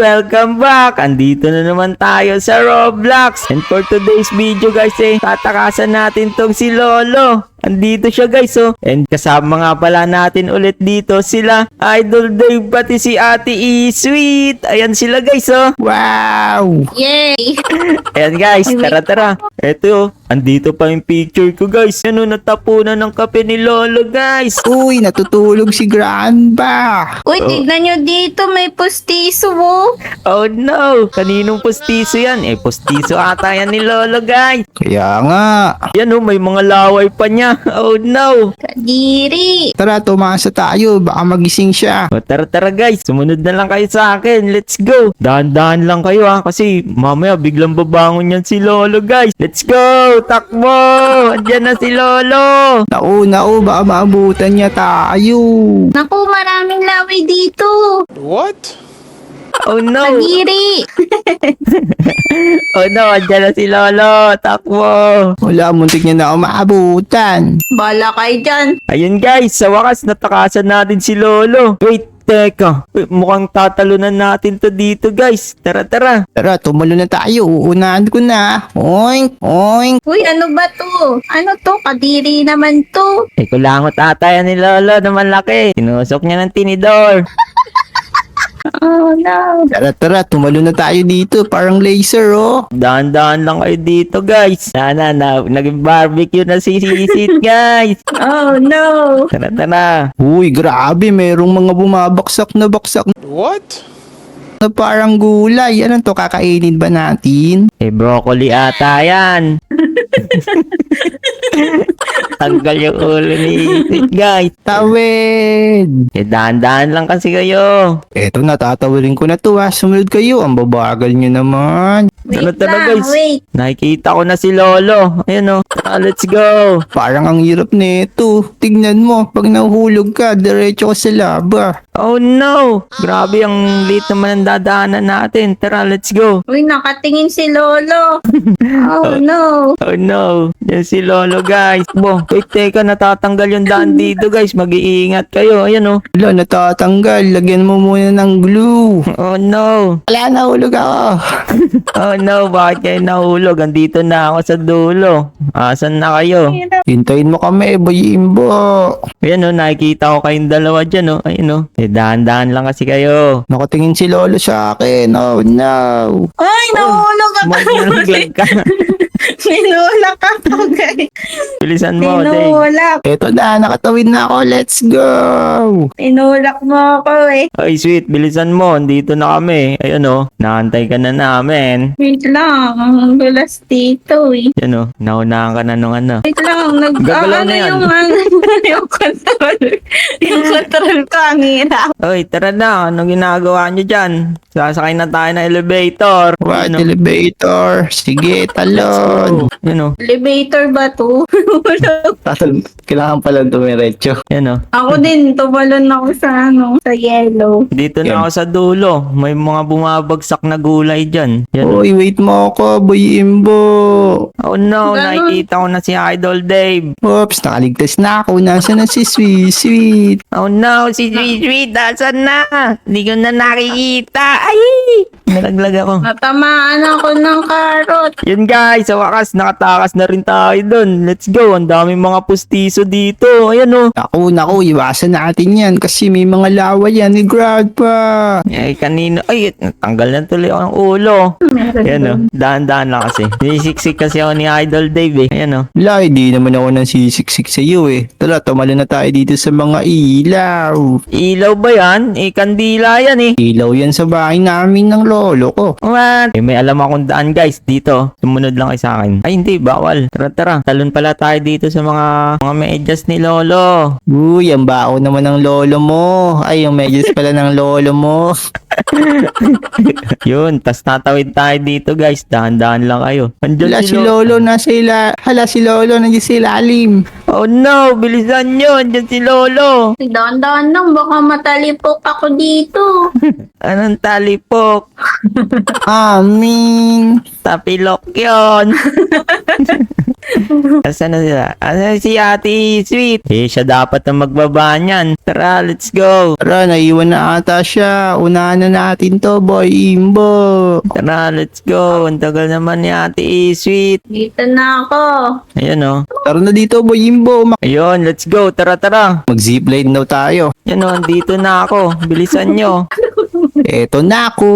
welcome back! Andito na naman tayo sa Roblox. And for today's video guys eh, tatakasan natin tong si Lolo. Andito siya guys oh. And kasama nga pala natin ulit dito sila Idol Dave pati si Ate E Sweet. Ayan sila guys oh. Wow! Yay! Ayan guys, tara tara. Eto oh, andito pa yung picture ko guys. Ano natapunan ng kape ni Lolo guys. Uy, natutulog si Grandpa! Uy, tignan nyo dito, may pustiso oh. Oh no, kaninong postiso yan? Eh postiso ata yan ni Lolo guys. Kaya nga. Yan oh, may mga laway pa niya. Oh no. Kadiri. Tara, tumasa tayo. Baka magising siya. O tara tara guys, sumunod na lang kayo sa akin. Let's go. Dahan-dahan lang kayo ha kasi mamaya biglang babangon yan si Lolo guys. Let's go. Takbo. Andiyan na si Lolo. Nao, nao, baka maabutan niya tayo. Naku, maraming laway dito. Oh no. Kadiri. Oh no, andiyan na si Lolo. Takbo. Wala, muntik niya na ako maabutan. Bala kayo dyan. Ayun guys, sa wakas natakasan natin si Lolo. Wait, teka. Mukhang tatalunan natin to dito guys. Tara tara. Tara, tumulo na tayo. Uunahan ko na. Oink, oink. Uy, ano ba to? Ano to? Kadiri naman to. Eh, kulangot ata yan ni Lolo na malaki. Tinusok niya ng tinidor. Oh no. Tara, tara, tumulo na tayo dito. Parang laser, oh. Dahan-dahan lang kayo dito, guys. Sana na, naging barbecue na si Sisit, guys. Oh no. Tara, tara. Uy, grabe. Merong mga bumabaksak na baksak What? na parang gulay. Ano to, kakainin ba natin? Eh, broccoli ata yan. Tanggal yung ulo ni Sisit, guys. Tawid! Eh, dahan-dahan lang kasi kayo. Eto, natatawirin ko na to ha. Sumunod kayo. Ang babagal nyo naman. Wait tara, lang, guys. wait. Nakikita ko na si Lolo. Ayan o. Tara, let's go. Parang ang hirap nito. Tignan mo, pag nahuhulog ka, diretso ka sa laba. Oh no! Grabe ang late naman ang dadaanan natin. Tara, let's go. Uy, nakatingin si Lolo. Oh no. Oh no, yan si Lolo guys. Bo, wait teka, natatanggal yung daan dito guys. Mag-iingat kayo. Ayan oh. Wala, natatanggal. Lagyan mo muna ng glue. Oh no. Wala, nahulog ako. Oh no, bakit kayo nahulog? Andito na ako sa dulo. Asan na kayo? Hintayin mo kami, boy imbo. Ayan oh, nakikita ko kayong dalawa dyan oh. Ayun oh. Eh, dahan-dahan lang kasi kayo. Nakatingin si Lolo sa akin. Oh, no. Ay, nahulog ako. Mag-nalaglag ka. Minulak ako, guys. Bilisan mo, Dave. Tinulak. Eto na, nakatawid na ako. Let's go. Tinulak mo ako eh. Ay, sweet, bilisan mo. Andito na kami. Ayun oh, naantay ka na namin. Wait lang, ang gulas dito eh. Yan oh, naunahan ka na nung ano. Wait lang, nag Gagalaw ah, na ano yan. yung ano, yung control. yung control ko ang hirap. Oy, tara na. Anong ginagawa nyo dyan? Sasakay na tayo ng elevator. What Ano? elevator? Sige, talon. Yan o. Elevator ba to? Tatal, kailangan pala dumiretso. Yan o. ako din, tumalon ako sa ano, sa yellow. Dito Yan. na ako sa dulo. May mga bumabagsak na gulay dyan. Yan o. Uy, wait mo ako, boy imbo. Oh no, Ganun. nakikita ko na si Idol Dave. Oops, nakaligtas na ako. Nasaan na si Sweet? Sweet. Oh no, si Sweet Sweet, asan na? Hindi ko na nakikita. Ay! Nalaglag ako. Natamaan ako ng karot. Yun guys, sa wakas, nakatakas na rin tayo dun. Let's go. Ang daming mga pustiso dito. Ayan o. Naku, naku, iwasan natin yan kasi may mga lawa yan ni Grandpa. Ay, kanino. Ay, tanggal na tuloy ako ng ulo. Ayan o. Dahan-dahan lang kasi. Nisiksik kasi ako ni Idol Dave eh. Ayan o. Wala, hindi naman ako nang sisiksik sa iyo eh. Tara, tumalo na tayo dito sa mga ilaw. Ilaw ba yan? Eh, kandila yan eh. Ilaw yan sa bahay namin ng lolo ko. What? Eh, may alam akong daan guys dito. Sumunod lang kayo sa akin. Ay, hindi. Bawal. Tara, tara. Talon pala tayo dito sa mga mga medyas ni Lolo. Uy, ang bao naman ng lolo mo. Ay, yung medyas pala ng lolo mo. Yun. Tas tatawid tayo dito guys. Dahan-dahan lang kayo. Andyan Hala, si lolo nasa ila. Hala, si lolo nandiyan sa ilalim. Oh no. Bilisan nyo. Andyan si Lolo. Dahan-dahan lang, baka matalipok ako dito. Anong talipok? Amin. Tapilok yon. Asan na sila? Asan si Ate Sweet? Eh, siya dapat na magbaba niyan. Tara, let's go. Tara, naiwan na ata siya. Unahan na natin to, boy Imbo. Tara, let's go. Ang tagal naman ni Ate Sweet. Dito na ako. Ayan oh. Tara na dito, boy Imbo. Ma- Ayun, let's go. Tara, tara. Mag-zipline daw tayo. Yan oh, andito na ako. Bilisan nyo. Eto na ako.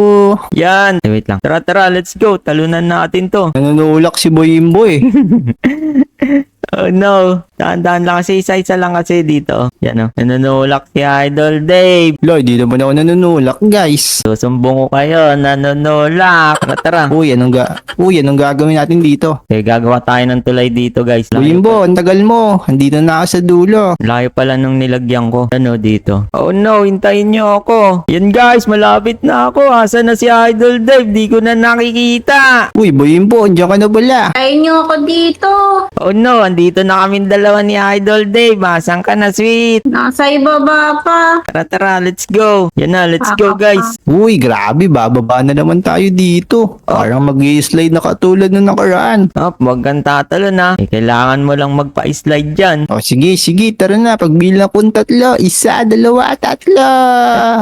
Yan. Eh, wait lang. Tara, tara, let's go. Talunan natin to. Nanunulak si boy Imbo eh. Oh no. Dahan-dahan lang kasi. Isa-isa lang kasi dito. Yan oh. Nanunulak si Idol Dave. Loy, di naman ako nanunulak, guys. Susumbong ko kayo. Nanunulak. Tara, tara. Uy, anong, ga Uy, anong gagawin natin dito? Okay, gagawa tayo ng tulay dito guys. Boy Layo Imbo, ang tagal mo. Andito na ako sa dulo. Layo pala nung nilagyan ko. Ano dito? Oh no, hintayin nyo ako. Yan guys, malapit na ako. Asa na si Idol Dave? Di ko na nakikita. Uy, boy Imbo, andiyan ka na pala. Kain niyo ako dito. Oh no, andito na kami dalawa ni Idol Dave. Asan ka na, sweet? Nasa ibaba pa. Tara, tara, let's go. Yan na, let's go guys. Uy, grabe, bababa na naman tayo dito. Parang mag slide na katulad nung nakaraan. Oh, huwag kang tatalo na. Eh, kailangan mo lang magpa-slide dyan. O sige, sige, tara na. Pagbilang kong tatlo, isa, dalawa, tatlo.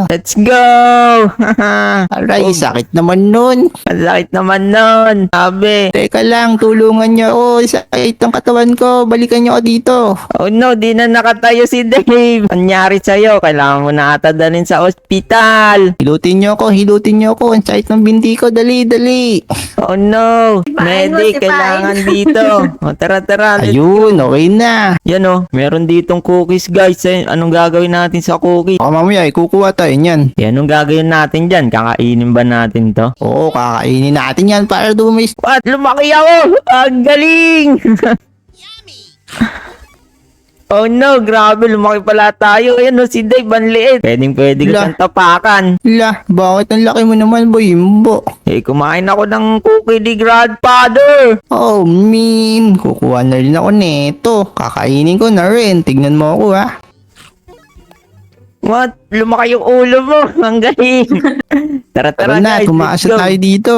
Let's go! Aray, Oh. sakit naman nun. Ang sakit naman nun. Sabi. Teka lang, tulungan niyo. Oh, sakit ang katawan ko. Balikan niyo ako dito. Oh no, di na nakatayo si Dave. Anyari sa'yo, kailangan mo na ata dalhin sa ospital. Hilutin niyo ako, hilutin niyo ako. Ang sakit ng binti ko. Dali, dali. Oh no, Sipain mo, medic, sipain. kailangan dito. O tara, tara. let's Ayun, okay na. Yan oh, meron ditong cookies guys. Eh, anong gagawin natin sa cookies? Baka mamaya, ikukuha tayo niyan. Eh, anong gagawin natin dyan? Kakainin ba natin to? Oo, kakainin natin yan para dumis. What? Lumaki ako! Ang galing! oh no, grabe, lumaki pala tayo. Ayan oh, si Dave, ang liit. Pwedeng pwede La. kitang tapakan. La, bakit ang laki mo naman, boy? Imbo. Eh, kumain ako ng cookie ni Grandfather. Oh, mean. Kukuha na rin ako neto. Kakainin ko na rin. Tignan mo ako, ha. What? Lumaki yung ulo mo. Ang galing. tara, tara, Tara na, guys. tumaas let's na go. tayo dito.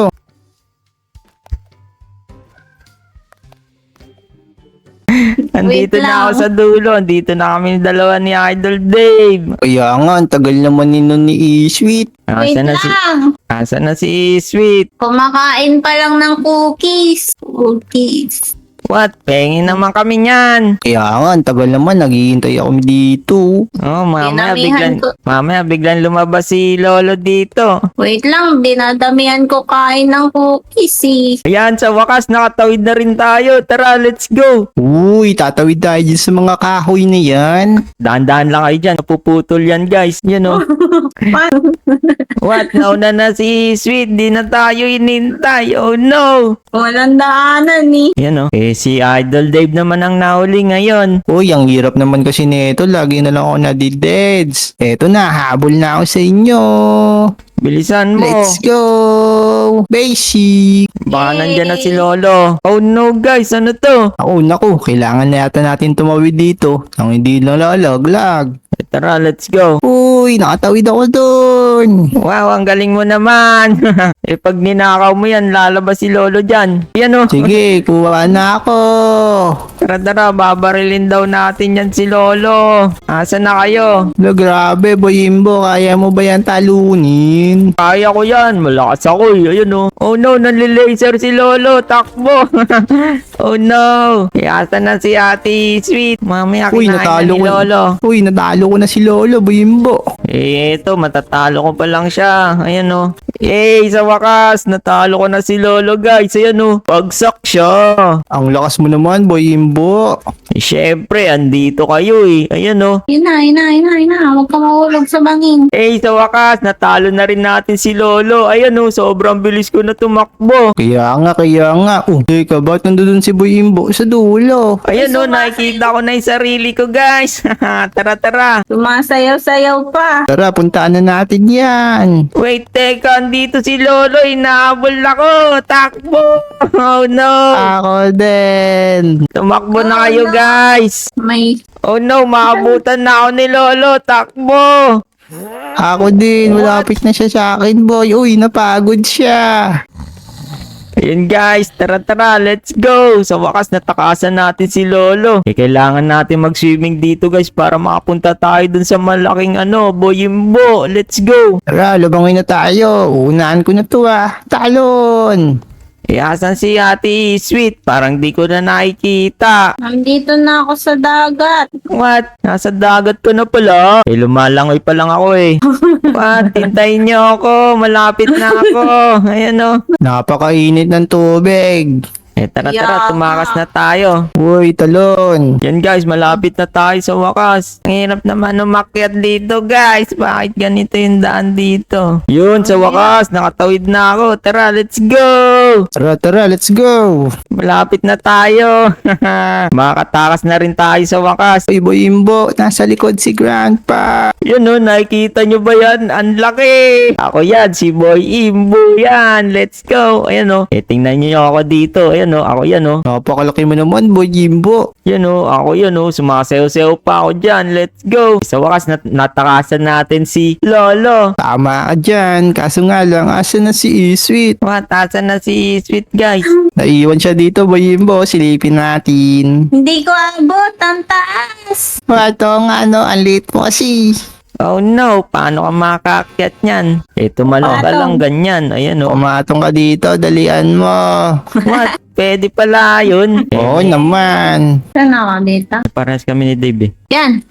Andito Wait na ako lang. sa dulo. Andito na kami dalawa ni Idol Dave. Kaya nga, ang tagal naman ni nun ni E-Sweet. Wait Asa na si, lang. asa na si Sweet? Kumakain pa lang ng cookies. Cookies. What? Pengin naman kami niyan. Kaya nga, ang tagal naman. Naghihintay ako dito. Oh, mamaya Dinamihan biglang, ko. mamaya biglang lumabas si Lolo dito. Wait lang, dinadamihan ko kain ng cookies eh. Ayan, sa wakas, nakatawid na rin tayo. Tara, let's go. Uy, tatawid tayo dyan sa mga kahoy na yan. Dahan-dahan lang kayo dyan. Napuputol yan, guys. Yan, oh. What? Nauna na si Sweet. Di na tayo inintay. Oh, no. Walang daanan eh. Yan, oh. Eh, si Idol Dave naman ang nahuli ngayon. Uy, ang hirap naman kasi nito. Lagi na lang ako nadideds. Eto na, habol na ako sa inyo. Bilisan mo. Let's go! Basic! Baka nandyan na si Lolo. Oh, no, guys. Ano to? Ako, naku, kailangan na yata natin tumawid dito nang hindi nalalaglag. Eh, Tara, let's go. Uy, nakatawid ako doon. Wow, ang galing mo naman. eh, pag ninakaw mo yan, lalabas si Lolo dyan. Yan, oh. Sige, kuha na ako. Tara, tara, babarilin daw natin yan si Lolo. Asa na kayo? Lo, grabe, Boy Imbo, kaya mo ba yan talunin? Kaya ko yan, malakas ako eh. Ayun oh. Oh no, nanlilaser si Lolo, takbo. oh no. Eh, asa na si Ate Sweet? Mamaya Uy, kinain na natalo ni ko. Lolo. Uy, natalo ko na si Lolo, Boy Imbo. Eh, eto, matatalo ko pa lang siya. Ayan oh. Yay, sa wakas, natalo ko na si Lolo guys. Ayan oh, pagsak siya. Ang lakas mo naman, Boy Imbo. Syempre, andito kayo eh. Ayan oh. Yun na, yun na, yun na, yun na. Huwag ka mahulog sa bangin. Eh, sa wakas, natalo na rin natin si Lolo. Ayan oh, sobrang bilis ko na tumakbo. Kaya nga, kaya nga. Oh, teka, ba't nandun si Boy Imbo sa dulo? Ayan oh, nakikita ko na yung sarili ko guys. tara, tara. Sumasayaw-sayaw pa. Tara, puntaan na natin yan. Wait, teka, andito si Lolo. Inahabol ako. Takbo. Oh no. Ako din. Tumakbo na Oh, kayo no. Guys. May Oh no, maabutan na ako ni Lolo. Takbo. Ako din. Malapit na siya sa akin, boy. Uy, napagod siya. Ayun guys, tara tara, let's go! Sa wakas natakasan natin si Lolo. Eh, kailangan natin mag-swimming dito guys para makapunta tayo dun sa malaking ano, boyimbo. Let's go! Tara, lubangin na tayo. Unaan ko na to ah. Talon! Eh, asan si Ate Sweet? Parang di ko na nakikita. Nandito na ako sa dagat. What? Nasa dagat ko na pala. Eh, lumalangoy pa lang ako eh. What? Hintayin niyo ako. Malapit na ako. Ayan o. Napakainit ng tubig. Eh, tara tara, Yeah. tumakas na tayo. Uy, talon. Yan guys, malapit na tayo sa wakas. Ang hirap naman umakyat dito guys. Bakit ganito yung daan dito? Yun, sa wakas, nakatawid na ako. Tara, let's go! Tara, tara, let's go. Malapit na tayo. Makakatakas na rin tayo sa wakas. Uy, Boy Imbo, nasa likod si Grandpa. Yun oh, nakikita nyo ba yan? Ang laki! Ako yan, si Boy Imbo yan. Let's go! Ayan oh. Eh, tingnan nyo ako dito. Ayan oh, ako yan oh. Napakalaki mo naman, Boy Imbo. Yan oh, ako yan oh. Sumasayaw-sayaw pa ako dyan. Let's go! Sa wakas, nat- natakasan natin si Lolo. Tama ka dyan. Kaso nga lang, asa na si E-Sweet? Matasan na si Sweet guys. Naiwan siya dito, Boy Imbo. Silipin natin. Hindi ko abot. Ang taas. Wato nga, ano, ang late mo kasi. Oh no, paano ka makakakyat niyan? Eh, tumalon ka lang ganyan. Ayan oh. Pumatong ka dito, dalian mo. What? Pwede pala yun. Oo naman. Saan ako dito? parehas kami ni Dave eh. Yan.